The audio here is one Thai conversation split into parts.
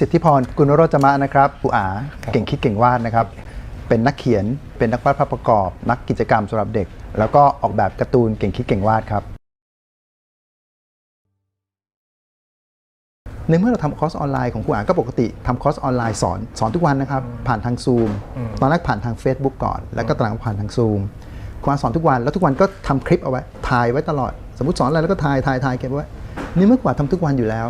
สิทธิพรกุณโรจมะนะครับผู้อาเก่งคิดเก่งวาดนะครับ เป็นนักเขียนเป็นนักวาดภาพประกอบ นักกิจกรรมสำหรับเด็ก แล้วก็ออกแบบการ์ตูนเก่งคิดเก่งวาดครับในเมื่อเราทำคอร์สออนไลน์ของครูอาก็ปกติทำคอร์สออนไลน์สอนสอนทุกวันนะครับ ผ่านทางซูมตอนแรกผ่านทาง Facebook ก่อน แล้วก็ตอนหลังผ่านทางซูมครูอาสอนทุกวันแล้วทุกวันก็ทำคลิปเอาไว้ถ่ายไว้ตลอด สมมติสอนอะไรแล้วก็ถ่ายถ่ายถ่ายเก็บไว้นี่เมื่อกว่าทำทุกวันอยู่แล้ว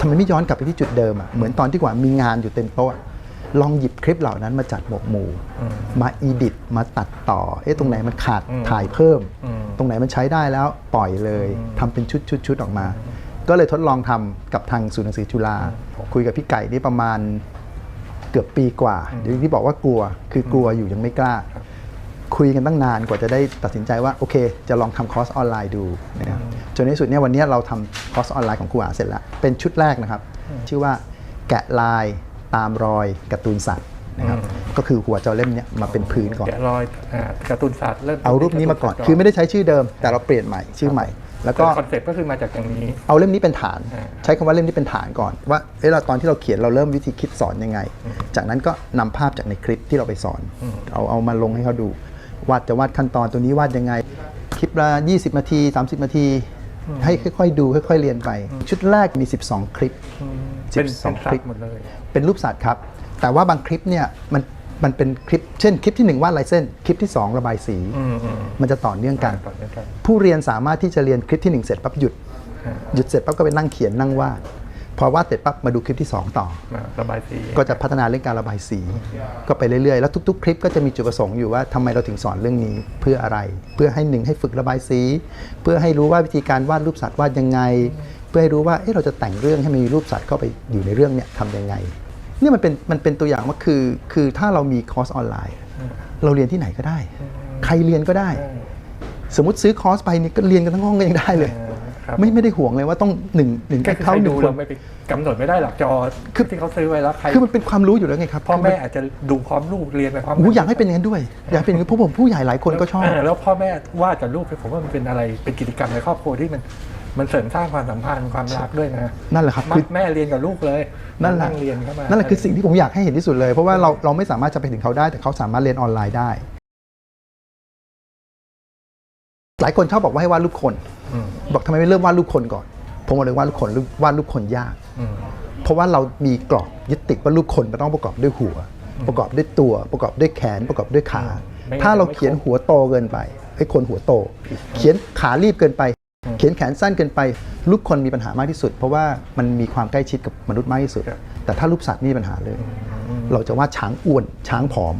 ทำไมไม่ย้อนกลับไปที่จุดเดิมอะเหมือนตอนที่กว่ามีงานอยู่เต็มโต๊ะอะลองหยิบคลิปเหล่านั้นมาจัดหมวกหมู่ มาอีดิตมาตัดต่อเอ๊ะตรงไหนมันขาดถ่ายเพิ่ม ตรงไหนมันใช้ได้แล้วปล่อยเลยทำเป็นชุดชุดชุดออกมา ก็เลยทดลองทำกับทางศูนย์หนังสือจุฬาคุยกับพี่ไก่นี่ประมาณเกือบปีกว่าเดี๋ยวที่บอกว่ากลัวคือกลัวอยู่ยังไม่กล้า คุยกันตั้งนานกว่าจะได้ตัดสินใจว่าโอเค จะลองทำคอร์สออนไลน์ดูนะครับจนในที่สุดเนี่ยวันนี้เราทำคอร์สออนไลน์ของครูอาเสร็จแล้ว เป็นชุดแรกนะครับ ชื่อว่าแกะลายตามรอยการ์ตูนสัตว์นะครับก็คือหัวเจ้าเล่มเนี้ยมาเป็นพื้นก่อนแกะรอยอ่าการ์ตูนสัตว์เริ่มเอารูปนี้มาก่อน คือไม่ได้ใช้ชื่อเดิม แต่เราเปลี่ยนใหม่ชื่อใหม่ แล้วก็คอนเซ็ปต์ก็คือมาจากอย่างนี้ เอาเล่มนี้เป็นฐานอ่าใช้คำว่าเล่มนี้เป็นฐานก่อน ว่าเอะเราตอนที่เราเขียนเราเริ่มวิธีคิดสอนยังไง จากนั้นก็นำภาพจากในคลิปที่เราไปสอน เอาเอามาลงให้เขาดู วาดจะวาดขั้นตอนตัวนี้วาดยังไง คลิปละ20 นาที 30 นาที ให้ค่อยๆ ดูค่อยๆเรียนไป ชุดแรกมี 12 คลิปเป็นเป็น12สัตคลิปว์หมดเลย เป็นรูปสัตว์ครับ แต่ว่าบางคลิปเนี่ยมันมันเป็นคลิป เช่น คลิปที่ 1 วาดลายเส้น คลิปที่ 2 ระบายสีอืมอืมมันจะต่อเนื่องกันต่อเนื่องกัน ผู้เรียนสามารถที่จะเรียนคลิปที่ 1 เสร็จปั๊บหยุด หยุดเสร็จปั๊บก็ไปนั่งเขียนนั่งวาด พอวาดเสร็จปั๊บมาดูคลิปที่ 2 ต่อมาระบายสีก็จะพัฒนาเรื่องการระบายสี ก็ไปเรื่อยๆ แล้วทุก ๆ คลิปก็จะมีจุดประสงค์อยู่ว่าทำไมเราถึงสอนเรื่องนี้เพื่ออะไร เพื่อให้หนึ่งให้ฝึกระบายสี เพื่อให้รู้ว่าวิธีการวาดรูปสัตว์วาดยังไง เพื่อให้รู้ว่าเอ๊ะเราจะแต่งเรื่องให้มันมีรูปสัตว์เข้าไปอยู่ในเรื่องเนี่ยทำยังไงเนี่ยมันเป็นมันเป็นตัวอย่างว่าคือคือถ้าเรามีคอร์สออนไลน์ เราเรียนที่ไหนก็ได้ ใครเรียนก็ได้ สมมติซื้อคอร์สไปนี่ก็เรียนกันทั้งห้องก็ยังได้เลยครับ ไม่ไม่ได้ห่วงเลยว่าต้องหนึ่งหนึ่งก็แค่คือเขาใครหนึ่ดูงคเรานไม่ไปกำหนดไม่ได้หรอกจอคือที่เขาซื้อไว้แล้วใครคือมันเป็นความรู้อยู่แล้วไงครับพ่อแม่อาจจะดูพร้อมลูกเรียนไปพร้อมโอ้โหอยากให้เป็นอย่างนั้นด้วย อยากให้เป็นอย่างนั้นเพราะผมผู้ใหญ่หลายคนก็ชอบเแล้วพ่อแม่วาดกับลูกผมว่ามันเป็นอะไรเป็นกิจกรรมในครอบครัวที่มันมันเสริมสร้างความสัมพันธ์ความรักด้วยนะนั่นแหละครับมัคือแม่เรียนกับลูกเลย นั่นแหละงเรียนเข้ามานั่นแหละคือสิ่งที่ผมอยากให้เห็นที่สุดเลย เพราะว่าเราเราไม่สามารถจะไปถึงเขาได้แต่เขาสามารถเรียนออนไลน์ได้ หลายคนชอบบอกว่าให้วาดรูปคนอืม บอกทำไมไม่เริ่มวาดรูปคนก่อน ผมบอกเลยวาดรูปคนวาดรูปคนยากอืมเพราะว่าเรามีกรอบยึดติดว่ารูปคนมันต้องประกอบด้วยหัว ประกอบด้วยตัว ประกอบด้วยแขน ประกอบด้วยขาไม่งั้นถ้าเราจะไม่เขียนครบหัวโตเกินไปไอ้คนหัวโต เขียนขารีบเกินไป เขียนแขนสั้นเกินไป รูปคนมีปัญหามากที่สุด เพราะว่ามันมีความใกล้ชิดกับมนุษย์มากที่สุดครับแต่ถ้ารูปสัตว์ไม่มีปัญหาเลย เราจะวาดช้างอ้วน ช้างผอม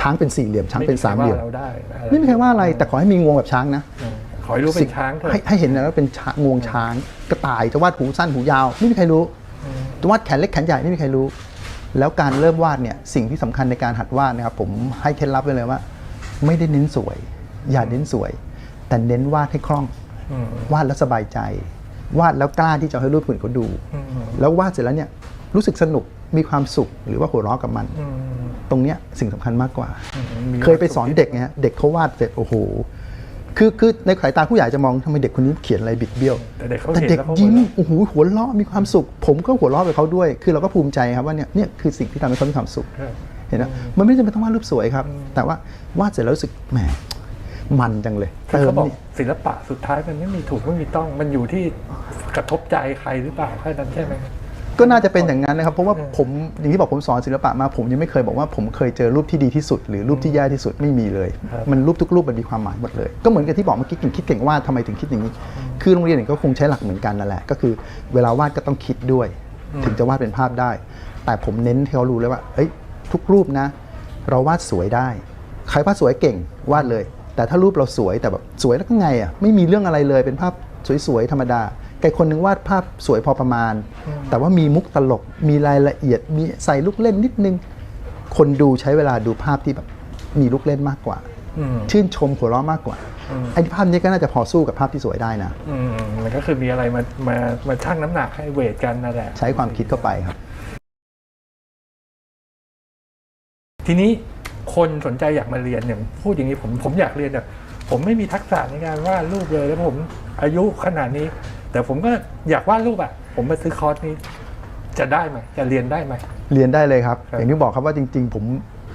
ช้างเป็นสี่เหลี่ยมช้างเป็นสามเหลี่ยมไใครว่เราได้อะไม่มีใครว่าอะไรแต่ขอให้มีงวงแบบช้างนะอืมขอ ให้รู้เป็นช้างเถให้อะให้เห็นนะว่าเป็นช้างงวงช้างกระต่ายจะวาดหูสั้นหูยาวไม่มีใครรู้จะวาดแขนเล็กแขนใหญ่ไม่มีใครรู้ แล้วการเริ่มวาดเนี่ยสิ่งที่สำคัญในการหัดวาดนะครับ ผมให้เคล็ดลับไว้เลยว่า ไม่ได้เน้นสวย อย่าเน้นสวย แต่เน้นวาดให้คล่องอืมวาดแล้วสบายใจ วาดแล้วกล้าที่จะให้รูปอื่นเขาดู แล้ววาดเสร็จแล้วเนี่ยรู้สึกสนุกมีความสุขหรือว่าหัวเราะกับมันอืมตรงเนี้ยสิ่งสำคัญมากกว่ามีเคยไปสอนเด็กไงฮะเด็กเขาวาดเสร็จโอ้โห คือคือในสายตาผู้ใหญ่จะมองทำไมเด็กคนนี้เขียนอะไรบิดเบี้ยว แต่เด็กเขาแต่เห็นเด็กแล้วเขายิ้มหัวเราะโอ้โหหัวเราะมีความสุข ผมก็หัวเราะไปเขาด้วย คือเราก็ภูมิใจครับว่าเนี่ยเนี่ยคือสิ่งที่ทำให้เขามีความสุข ครับ เห็นไหมมันไม่จำเป็นต้องวาดรูปสวยครับ แต่ว่าวาดเสร็จแล้วรู้สึกแหมมันจังเลยคือเติมเขาบอกนี่ศิลปะสุดท้ายมันไม่มีถูกไม่มีต้อง มันอยู่ที่กระทบใจใครหรือเปล่าแค่นั้นใช่ไหม ก็น่าจะเป็นอย่างนั้นนะครับเพราะว่าผมอย่างที่บอกผมสอนศิลปะมา ผมยังไม่เคยบอกว่าผมเคยเจอรูปที่ดีที่สุด หรือรูปที่แย่ที่สุดไม่มีเลยครับมันรูปทุกรูปมันมีความหมายหมดเลย ก็เหมือนกับที่บอกเมื่อกี้เก่งคิดเก่งวาดทำไมถึงคิดอย่างนี้ คือโรงเรียนเนี่ยก็คงใช้หลักเหมือนกันนั่นแหละก็คือ เวลาวาดก็ต้องคิดด้วย ถึงจะวาดเป็นภาพได้ แต่ผมเน้นให้เขารู้เลยว่าเอ้ยทุกรูปนะ เราวาดสวยได้ ใครวาดสวยเก่งวาดเลย แต่ถ้ารูปเราสวยแต่แบบสวยแล้วก็ไงอะไม่มีเรื่องอะไรเลยเป็นภาพสวยๆธรรมดา ไก่คนหนึงวาดภาพสวยพอประมาณ แต่ว่ามีมุกตลก มีรายละเอียด มีใส่ลูกเล่นนิดนึง คนดูใช้เวลาดูภาพที่แบบมีลูกเล่นมากกว่าอืมชื่นชมหัวเราะมากกว่าไอ้ภาพนี้ก็น่าจะพอสู้กับภาพที่สวยได้นะอืมมันก็คือมีอะไรมามามาชั่งน้ำหนักให้เวทกันนั่นแหละ ใช้ความคิดเข้าไปครับ ทีนี้คนสนใจอยากมาเรียนเนี่ยพูดอย่างนี้ผมผมอยากเรียนเนี่ยผมไม่มีทักษะในการวาดรูปเลยแล้วผมอายุขนาดนี้ แต่ผมก็อยากวาดรูปอะ ผมมาซื้อคอร์สนี้ จะได้ไหมจะเรียนได้ไหม เรียนได้เลยครับ ครับ อย่างที่บอกครับว่าจริง ๆ ผม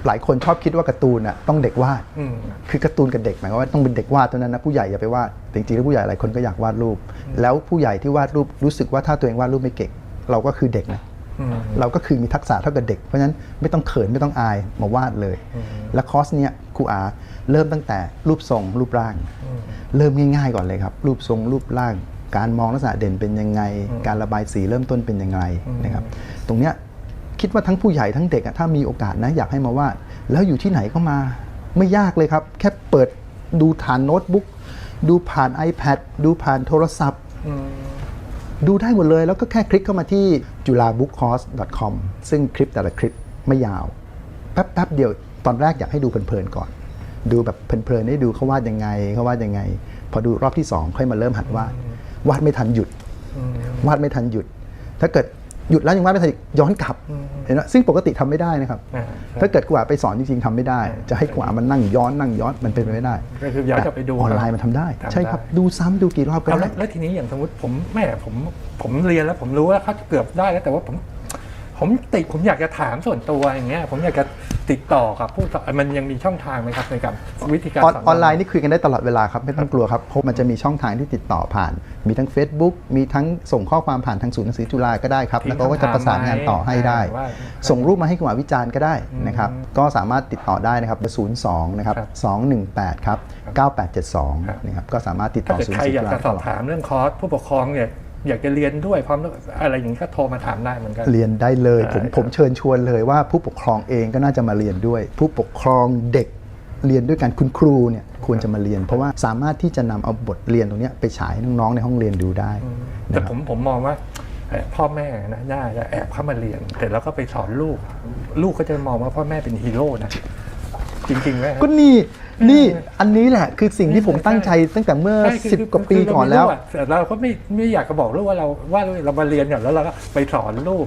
หลายคนชอบคิดว่าการ์ตูนน่ะต้องเด็กวาด อืม คือการ์ตูนกับเด็กหมายความว่าต้องเป็นเด็กวาดเท่านั้นนะผู้ใหญ่อย่าไปวาดแต่จริงๆแล้วผู้ใหญ่หลายคนก็อยากวาดรูป แล้วผู้ใหญ่ที่วาดรูปรู้สึกว่าถ้าตัวเองวาดรูปไม่เก่ง เราก็คือเด็กนะอืม เราก็คือมีทักษะเท่ากับเด็กเพราะฉะนั้นไม่ต้องเขินไม่ต้องอายมาวาดเลย และคอร์สเนี้ยครูอาเริ่มตั้งแต่รูปทรงรูปร่าง เริ่มง่ายๆก่อนเลยครับ รูปทรงรูปร่าง การมองลักษณะเด่นเป็นยังไง การระบายสีเริ่มต้นเป็นยังไงนะครับ ตรงเนี้ยคิดว่าทั้งผู้ใหญ่ทั้งเด็กอะถ้ามีโอกาสนะอยากให้มาวาดแล้วอยู่ที่ไหนก็มาไม่ยากเลยครับ แค่เปิดดูผ่านโน้ตบุ๊กดูผ่าน iPad ดูผ่านโทรศัพท์อืมดูได้หมดเลยแล้วก็แค่คลิกเข้ามาที่ julabookcourse.com ซึ่งคลิปแต่ละคลิปไม่ยาว แป๊บๆเดียวตอนแรกอยากให้ดูเพลินๆก่อน ดูแบบเพลินๆได้ดูเขาวาดยังไงเขาวาดยังไง พอดูรอบที่ 2 ค่อยมาเริ่มหัดวาด วาดไม่ทันหยุดอืมวาดไม่ทันหยุด ถ้าเกิดหยุดแล้วยังวาดไม่ทันอีกย้อนกลับเห็นไหมซึ่งปกติทำไม่ได้นะครับอ่าถ้าเกิดกว่าไปสอนจริงๆทำไม่ได้ จะให้กว่ามันนั่งย้อนนั่งย้อนมันเป็นไปไม่ได้ก็คือย้อนกลับไปดูออนไลน์มันทำได้ทำได้ ใช่ครับดูซ้ำดูกี่รอบก็เอาได้แล้วแล้วทีนี้อย่างสมมติผมแม่ผมผมเรียนแล้วผมรู้ว่าเขาเกือบได้แล้วแต่ว่าผม ผมติดผมอยากจะถามส่วนตัวอย่างเงี้ยผมอยากจะติดต่อกับผู้สอนมันยังมีช่องทางไหมครับในการวิธีการออนสอนออนไลน์นี่คุยกันได้ตลอดเวลาครับไม่ต้องกลัวครับเพราะมันจะมีช่องทางที่ติดต่อผ่าน มีทั้ง Facebook มีทั้งส่งข้อความผ่านทางศูนย์หนังสือจุฬาก็ได้ครับแล้วก็จะประสานงานต่อให้ได้ว่าส่งรูปมาให้คุณหมอวิจารณ์ก็ได้นะครับก็สามารถติดต่อได้นะครับศูนย์สองนะครับครับสองหนึ่งแปดครับเก้าแปดเจ็ดสองครับนะครับก็สามารถติดถ้าต่อเกิดศูนย์ใครหนังสืออยากจุฬาจะสอบถามเรื่องคอร์สผู้ปกครองเนี่ย อยากจะเรียนด้วยพร้อมอะไรอย่างนี้ก็โทรมาถามได้เหมือนกัน เรียนได้เลยผมได้ครับผมเชิญชวนเลยว่าผู้ปกครองเองก็น่าจะมาเรียนด้วย ผู้ปกครองเด็กเรียนด้วยกันคุณครูเนี่ยควรจะมาเรียน เพราะว่าสามารถที่จะนำเอาบทเรียนตรงเนี้ยไปฉายให้น้องๆในห้องเรียนดูได้ แต่นะครับผมผมมองว่าเอ่อพ่อแม่นะน่าจะแอบเข้ามาเรียนแต่แล้วก็ไปสอนลูก ลูกก็จะมองว่าพ่อแม่เป็นฮีโร่นะจริงๆไหมก็นี่ นี่อันนี้แหละคือสิ่งที่ผมตั้งใจตั้งแต่เมื่อใช่คือสิบกว่าปีคืเรก่อนแล้วไม่รู้ะแต่เราก็ไม่ไม่อยากจะบอกลูกว่าเราว่าเรามาเรียนก่อนแล้วเราก็ไปสอนลูก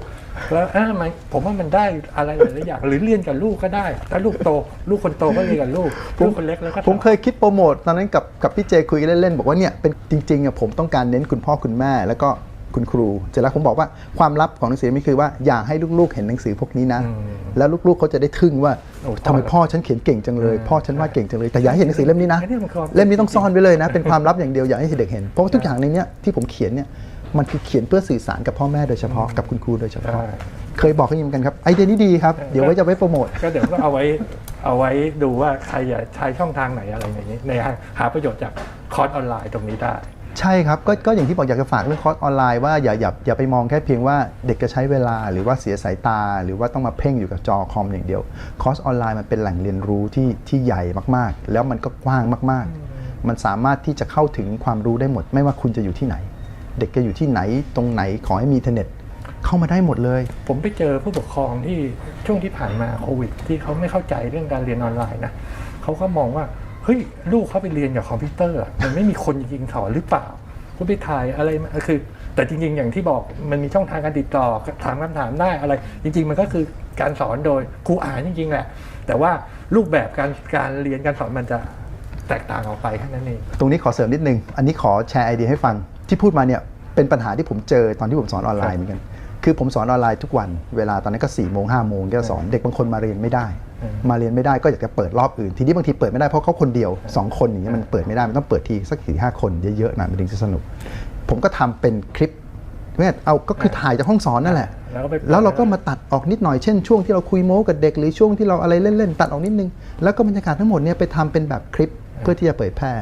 แล้วเออมันผมว่ามันได้อะไรหลายๆอย่างหรือเรียนกับลูกก็ได้ ถ้าลูกโต ลูกคนโตก็เรียนกับลูกลูกคนเล็กแล้วก็สอนผมเคยคิดโปรโมทตอนนั้นกับกับพี่เจคุยกันเล่นๆบอกว่าเนี่ยเป็นจริงๆอะผมต้องการเน้นคุณพ่อคุณแม่แล้วก็ คุณครูเสร็จแล้วผมบอกว่าความลับของหนังสือไม่คือว่าอย่าให้ลูกๆ เห็นหนังสือพวกนี้นะ แล้วลูกๆเขาจะได้ทึ่งว่าโอ้ทำไมพ่อฉันเขียนเก่งจังเลย พ่อฉันวาดเก่งจังเลยแต่อย่าให้เห็นหนังสือเล่มนี้นะอันนี้มันความเล่มนี้ต้องซ่อนไว้เลยนะ เป็นความลับอย่างเดียวอย่าให้เด็กเห็นเพราะว่าทุกอย่างในเนี้ยที่ผมเขียนเนี่ยมันคือเขียนเพื่อสื่อสารกับพ่อแม่โดยเฉพาะกับคุณครูโดยเฉพาะใช่เคยบอกเขาอย่างนี้เหมือนกันครับไอเดียนี้ดีครับเดี๋ยวไว้จะไว้โปรโมทก็เดี๋ยวก็เอาไว้เอาไว้ดูว่าใครจะใช้ช่องทางไหนอะไรอย่างนี้ในหาประโยชน์จากคอร์สออนไลน์ตรงนี้ได้ ใช่ครับก็ก็อย่างที่บอกอยากจะฝากเรื่องคอร์สออนไลน์ว่าอย่าอย่าอย่าไปมองแค่เพียงว่าเด็กจะใช้เวลาหรือว่าเสียสายตา หรือว่าต้องมาเพ่งอยู่กับจอคอมอย่างเดียว คอร์สออนไลน์มันเป็นแหล่งเรียนรู้ที่ที่ใหญ่มากๆ แล้วมันก็กว้างมากๆ มันสามารถที่จะเข้าถึงความรู้ได้หมด ไม่ว่าคุณจะอยู่ที่ไหน เด็กจะอยู่ที่ไหนตรงไหนขอให้มีอินเทอร์เน็ตเข้ามาได้หมดเลย ผมไปเจอผู้ปกครองที่ช่วงที่ผ่านมาโควิด ที่เขาไม่เข้าใจเรื่องการเรียนออนไลน์นะเขาก็มองว่า ฮ้ยลูกเขาไปเรียนกับคอมพิวเตอร์ มันไม่มีคนจริงสอนหรือเปล่าคุณไปถ่ายอะไรมาคือ แต่จริง ๆ อย่างที่บอกมันมีช่องทางการติดต่อถามคำถามได้อะไร จริง ๆ มันก็คือการสอนโดยครูอ่านจริง ๆ แหละ แต่ว่ารูปแบบการการเรียนการสอนมันจะแตกต่างออกไปแค่นั้นเองตรงนี้ขอเสริมนิดนึง อันนี้ขอแชร์ไอเดียให้ฟังที่พูดมาเนี่ยเป็นปัญหาที่ผมเจอตอนที่ผมสอนออนไลน์เหมือนกัน คือผมสอนออนไลน์ทุกวันเวลาตอนนั้นก็4ี่โมงห้าโมงก็สอนเด็กบางคนมาเรียนไม่ได้อืมมาเรียนไม่ได้ก็อยากจะเปิดรอบอื่น ทีนี้บางทีเปิดไม่ได้เพราะเขาคนเดียว 2 คนอย่างเงี้ยมันเปิดไม่ได้มันต้องเปิดทีสักสี่ห้าคนเยอะๆหน่อยมันถึงจะสนุก ผมก็ทำเป็นคลิปเนี่ยเอาก็คือถ่ายจากห้องสอนนั่นแหละแล้วก็ไปแล้วเราก็มาตัดออกนิดหน่อยเช่นช่วงที่เราคุยโม้กับเด็กหรือช่วงที่เราอะไรเล่นๆตัดออกนิดนึง แล้วก็บรรยากาศทั้งหมดเนี่ยไปทำเป็นแบบคลิปเพื่อที่จะเผยแพร่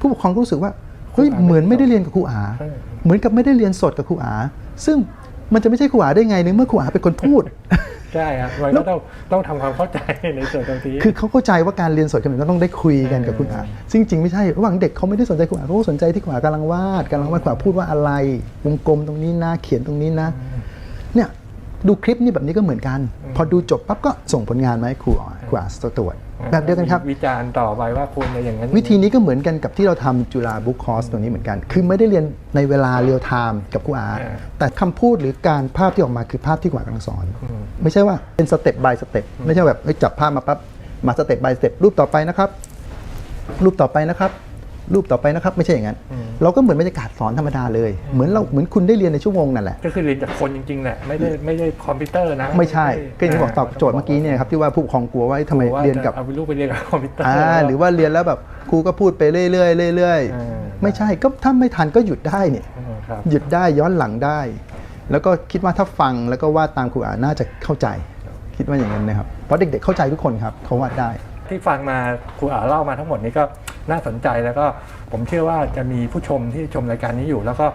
ผู้ปกครองรู้สึกว่าเฮ้ยเหมือนไม่ได้เรียนกับครูอาใช่เหมือนกับไม่ได้เรียนสดกับครูอา ซึ่ง มันจะไม่ใช่ครูอาได้ไงในเมื่อครูอาเป็นคนพูด ใช่ครับมันก็ต้องต้องทำความเข้าใจในส่วนตรงนี้คือเขาเข้าใจว่าการเรียนสดกันต้องได้คุยกันกับคุณอาซึ่งจริงไม่ใช่ระหว่างเด็กเขาไม่ได้สนใจคุณอาเขาก็สนใจที่คุณอากำลังวาดกำลังวาดคุณอาพูดว่าอะไรวงกลมตรงนี้นะเขียนตรงนี้นะ เนี่ยดูคลิปนี่แบบนี้ก็เหมือนกัน พอดูจบปั๊บก็ส่งผลงานมาให้ครูอาครูอาตรวจ แบบเดียวกันครับ วิจารณ์ต่อไปว่าควรจะอย่างนั้น วิธีนี้ก็เหมือนกันกับที่เราทำจุฬาบุ๊คคอร์สตรงนี้เหมือนกัน คือไม่ได้เรียนในเวลาเรียลไทม์กับครูอาแต่คำพูดหรือการภาพที่ออกมาคือภาพที่ครูอากำลังสอน ไม่ใช่ว่าเป็นสเต็ป by สเต็ปไม่ใช่แบบเฮ้ยจับภาพมาปั๊บมาสเต็ป by สเต็ปรูปต่อไปนะครับ รูปต่อไปนะครับ รูปต่อไปนะครับ ไม่ใช่อย่างนั้นอืมเราก็เหมือนบรรยากาศสอนธรรมดาเลย เหมือนเราเหมือนคุณได้เรียนในชั่วโมงนั่นแหละ ก็คือเรียนจากคนจริงๆแหละไม่ได้ไม่ได้คอมพิวเตอร์นะ ไม่ใช่ก็อย่างที่บอกตอบโจทย์เมื่อกี้เนี่ยครับที่ว่าผู้ปกครองกลัวว่าเอ้ยทำไมว่าเรียนกับจะเอาลูกไปเรียนกับคอมพิวเตอร์อ่าหรือว่าเรียนแล้วแบบครูก็พูดไปเรื่อยๆเรื่อยอ่าๆไม่ใช่ก็ถ้าไม่ทันก็หยุดได้เนี่ยอืมครับหยุดได้ย้อนหลังได้ แล้วก็คิดว่าถ้าฟังแล้วก็วาดตามครูอาน่าจะเข้าใจ คิดว่าอย่างนั้นนะครับเพราะเด็กๆเข้าใจทุกคนครับเขาวาดได้ที่ฟังมาครูอาเล่ามาทั้งหมดนี้ก็ น่าสนใจแล้วก็ผมเชื่อว่าจะมีผู้ชมที่ชมรายการนี้อยู่ แล้วก็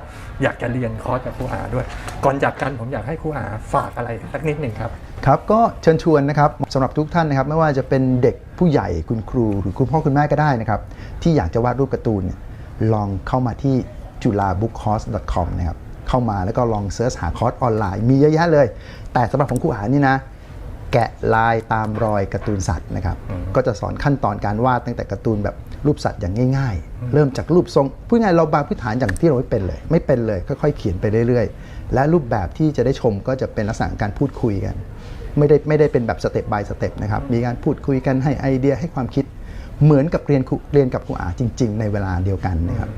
อยากจะเรียนคอร์สกับครูอาด้วย ก่อนจากกันผมอยากให้ครูอาฝากอะไรสักนิดหนึ่งครับครับก็เชิญชวนนะครับสำหรับทุกท่านนะครับ ไม่ว่าจะเป็นเด็กผู้ใหญ่คุณครู หรือคุณพ่อคุณแม่ก็ได้นะครับ ที่อยากจะวาดรูปการ์ตูนเนี่ยลองเข้ามาที่จุฬา bookcourse.com นะครับเข้ามาแล้วก็ลองเสิร์ชหาคอร์สออนไลน์มีเยอะแยะเลย แต่สำหรับของครูอานี่นะ แกะลายตามรอยการ์ตูนสัตว์นะครับ ก็จะสอนขั้นตอนการวาดตั้งแต่การ์ตูนแบบ รูปสัตว์อย่างง่าย ๆ เริ่มจากรูปทรงพูดง่ายๆเราบางพื้นฐานอย่างที่เราไม่เป็นเลย ไม่เป็นเลยค่อยๆเขียนไปเรื่อยๆ และรูปแบบที่จะได้ชมก็จะเป็นลักษณะของการพูดคุยกัน ไม่ได้ไม่ได้เป็นแบบสเต็ป by สเต็ปนะครับมีการพูดคุยกันให้ไอเดียให้ความคิดเหมือนกับเรียนครูเรียนกับครูอาจริง ๆ ในเวลาเดียวกันนะครับ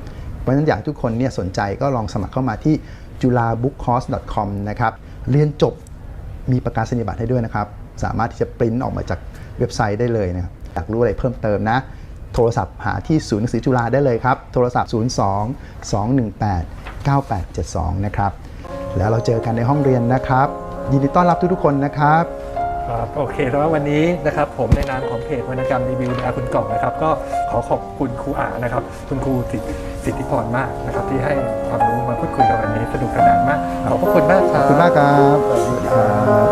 เพราะฉะนั้นอยากให้ทุกคนเนี่ยสนใจก็ลองสมัครเข้ามาที่จุฬา bookcourse.com นะครับเรียนจบมีประกาศนียบัตรให้ด้วยนะครับ สามารถที่จะปริ้นออกมาจากเว็บไซต์ได้เลยนะครับอยากรู้อะไรเพิ่มเติมนะ โทรศัพท์หาที่ศูนย์หนังสือจุฬาได้เลยครับ โทรศัพท์ 02 218 9872 นะครับ แล้วเราเจอกันในห้องเรียนนะครับ ยินดีต้อนรับทุกๆคนนะครับครับโอเคแล้ววันนี้นะครับผมในนามของเพจวรรณกรรมรีวิวดาคุณกล่องนะครับ ก็ขอขอบคุณครูอานะครับ คุณครูสิทธิสิทธิพรมากนะครับ ที่ให้ความรู้มาพูดคุยกันวันนี้สนุกสนานมากขอบพระคุณมากครับขอบคุณมากครับสวัสดีครับ